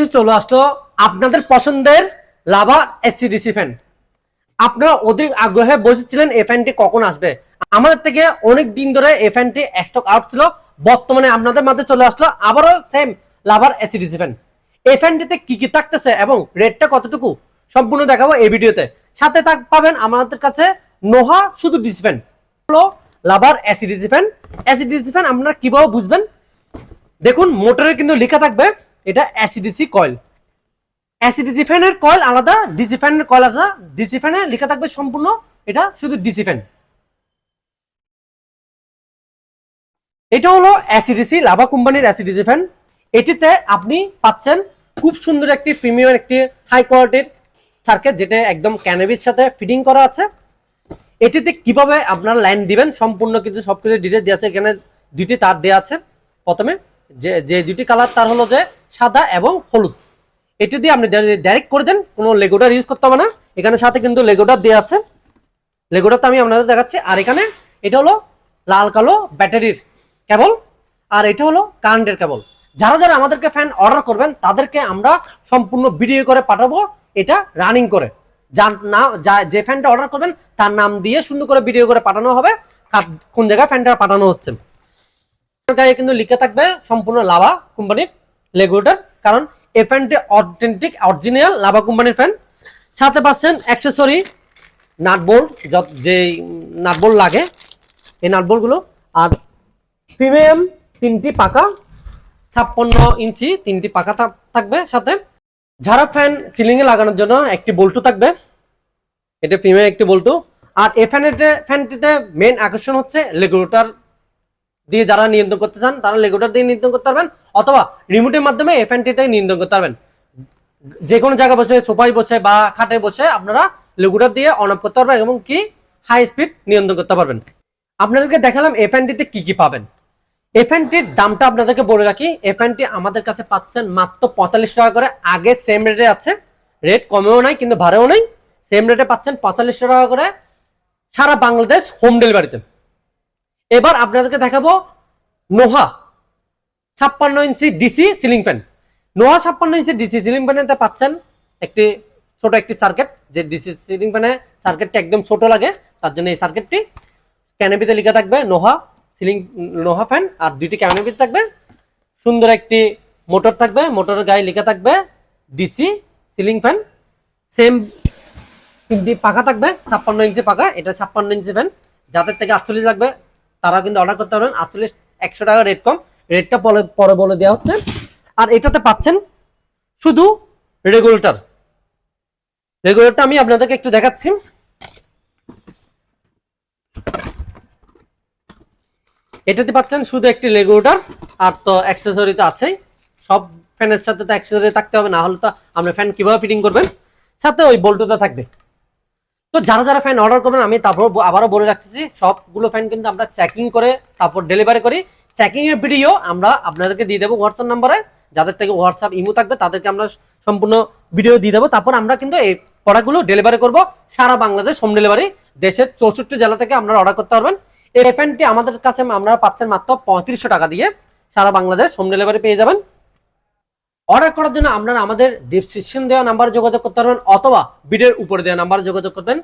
অবশেষে চলে আসলো আপনাদের পছন্দের লাভা এসিডিসি ফ্যান আপনারা অধিক আগ্রহে বসেছিলেন ফ্যানটি কখন আসবে? আমাদের থেকে অনেক দিন ধরে ফ্যানটি স্টক আউট ছিল। বর্তমানে আপনাদের মাঝে চলে আসলো আবারও same lover AC DC fan ফ্যানটিতে কি কি থাকতেছে এবং রেটটা কতটুকু? সম্পূর্ণ দেখাবো এই ভিডিওতে। সাথে থাক, পাবেন আমাদের কাছে নোহা শুধু ডিসি ফ্যান হলো lover AC DC fan AC DC fan আপনারা কীভাবে বুঝবেন? দেখুন মোটরের কিন্তু লেখা থাকবে। এটা অ্যাসিডিসি কয়েল অ্যাসিডিসি ফ্যানের কয়েল আলাদা ডিসি ফ্যানের কয়েল আলাদা। ডিসি ফ্যানে লেখা থাকবে সম্পূর্ণ, এটা শুধু ডিসি ফ্যান এটা হলো অ্যাসিডিসি লাভা কোম্পানির অ্যাসিডিসি ফ্যান এটিতে আপনি পাচ্ছেন খুব সুন্দর একটি প্রিমিয়াম একটি হাই কোয়ালিটির সার্কিট যেটা একদম ক্যানাবির সাথে ফিটিং করা আছে। এটিতে কীভাবে আপনার লাইন দিবেন, সম্পূর্ণ কিছু সবকিছু ডিটেল দেওয়া আছে। এখানে দুটি তার দেওয়া আছে। প্রথমে যে যে দুটি কালার তার হলো যে সাদা এবং হলুদ। এটি দিয়ে আপনি ডাইরেক্ট করে দেন, কোনো লেগোটার ইউজ করতে হবে না। এখানে সাথে কিন্তু লেগোটার দেওয়া আছে। লেগোটার তো আমি আপনাদের দেখাচ্ছি। আর এখানে এটা হলো লাল কালো ব্যাটারির কেবল আর এটা হলো কারেন্টের কেবল যারা যারা আমাদেরকে ফ্যান অর্ডার করবেন, তাদেরকে আমরা সম্পূর্ণ ভিডিও করে পাঠাবো, এটা রানিং করে। যার না যা- যে ফ্যানটা অর্ডার করবেন, তার নাম দিয়ে সুন্দর করে ভিডিও করে পাঠানো হবে কোন জায়গায় ফ্যানটা পাঠানো হচ্ছে। গায়ে কিন্তু লিখে থাকবে সম্পূর্ণ লাভা কোম্পানির লেগুটার কারণ এ ফ্যানটি অথেন্টিক অরিজিনাল লাভা কোম্পানির ফ্যান। সাথে পাচ্ছেন অ্যাক্সেসরি নাটবোল্ট যে নাটবোল্ট লাগে, এই নাটবোল্টগুলো আর প্রিমিয়াম তিনটি পাকা ছাপ্পান্ন ইঞ্চি তিনটি পাকা থাকবে সাথে। ঝাড়া ফ্যান এ লাগানোর জন্য একটি বল্টু থাকবে, এটা প্রিমিয়াম একটি বল্টু। আর এ ফ্যানের ফ্যানটিতে মেন আকর্ষণ হচ্ছে লেগুলেটর দিয়ে যারা নিয়ন্ত্রণ করতে চান, তারা লেগুটার দিয়ে নিয়ন্ত্রণ করতে পারবেন, অথবা রিমোটের মাধ্যমে এই ফ্যানটিতে নিয়ন্ত্রণ করতে পারবেন। যে কোনো জায়গায় বসে, সোফায় বসে বা খাটে বসে আপনারা লেগুটার দিয়ে অন অফ করতে পারবেন এবং কি হাই স্পিড নিয়ন্ত্রণ করতে পারবেন। আপনাদেরকে দেখালাম এই ফ্যানটিতে কি কি পাবেন। এই ফ্যানটির দামটা আপনাদেরকে বলে রাখি এই ফ্যানটি আমাদের কাছে পাচ্ছেন মাত্র পঁয়তাল্লিশ টাকা করে, আগে সেম রেটে আছে। রেট কমেও নাই, কিন্তু ভাড়াও নাই। সেম রেটে পাচ্ছেন পঁয়তাল্লিশ টাকা করে সারা বাংলাদেশ হোম ডেলিভারিতে এবার আপনাদেরকে দেখাবো নোহা ছাপ্পান্ন ইঞ্চি ডিসি সিলিং ফ্যান নোহা ছাপ্পান্ন ইঞ্চি ডিসি সিলিং ফ্যানেতে পাচ্ছেন একটি ছোট একটি সার্কিট যে ডিসি সিলিং ফ্যানে সার্কিটটা একদম ছোট লাগে, তার জন্য এই সার্কিটটি ক্যানেপিতে লেখা থাকবে নোহা সিলিং নোহা ফ্যান আর দুইটি ক্যানেপি থাকবে সুন্দর একটি মোটর থাকবে, মোটরের গায়ে লেখা থাকবে ডিসি সিলিং ফ্যান সেম পাকা থাকবে, ছাপ্পান্ন ইঞ্চি পাকা এটা ছাপ্পান্ন ইঞ্চি ফ্যান যাদের থেকে আটচল্লিশ লাগবে তারা কিন্তু অর্ডার করতে পারবেন। আটচল্লিশ, একশো টাকা রেট কম। রেটটা পরে পরে বলে দেওয়া হচ্ছে। আর এটাতে পাচ্ছেন শুধু রেগুলেটর রেগুলেটরটা আমি আপনাদেরকে একটু দেখাচ্ছি। এটাতে পাচ্ছেন শুধু একটি রেগুলেটর আর তো অ্যাক্সেসরি তো আছেই। সব ফ্যানের সাথে তো অ্যাক্সেসরি থাকতে হবে, না হলে তো আপনি ফ্যান কীভাবে ফিটিং করবেন? সাথে ওই বল্টুটা থাকবে। তো যারা যারা ফ্যান অর্ডার করবেন, আমি তারপর আবারও বলে রাখতেছি, সবগুলো ফ্যান কিন্তু আমরা চেকিং করে তারপর ডেলিভারি করি। চেকিং এর ভিডিও আমরা আপনাদেরকে দিয়ে দেবো হোয়াটসঅ্যাপ নাম্বারে যাদের থেকে হোয়াটসঅ্যাপ ইমো থাকবে, তাদেরকে আমরা সম্পূর্ণ ভিডিও দিয়ে দেবো। তারপর আমরা কিন্তু এই প্রোডাক্টগুলো ডেলিভারি করব সারা বাংলাদেশ হোম ডেলিভারি দেশের চৌষট্টি জেলা থেকে আপনারা অর্ডার করতে পারবেন। এই ফ্যানটি আমাদের কাছে আমরা পাচ্ছেন মাত্র পঁয়ত্রিশশো টাকা দিয়ে। সারা বাংলাদেশ হোম ডেলিভারি পেয়ে যাবেন। অর্ডার করার জন্য আপনারা আমাদের ডিসক্রিপশন দেওয়া নাম্বার যোগাযোগ করতে পারবেন অথবা ভিডিওর উপরে দেওয়া নাম্বার যোগাযোগ করবেন।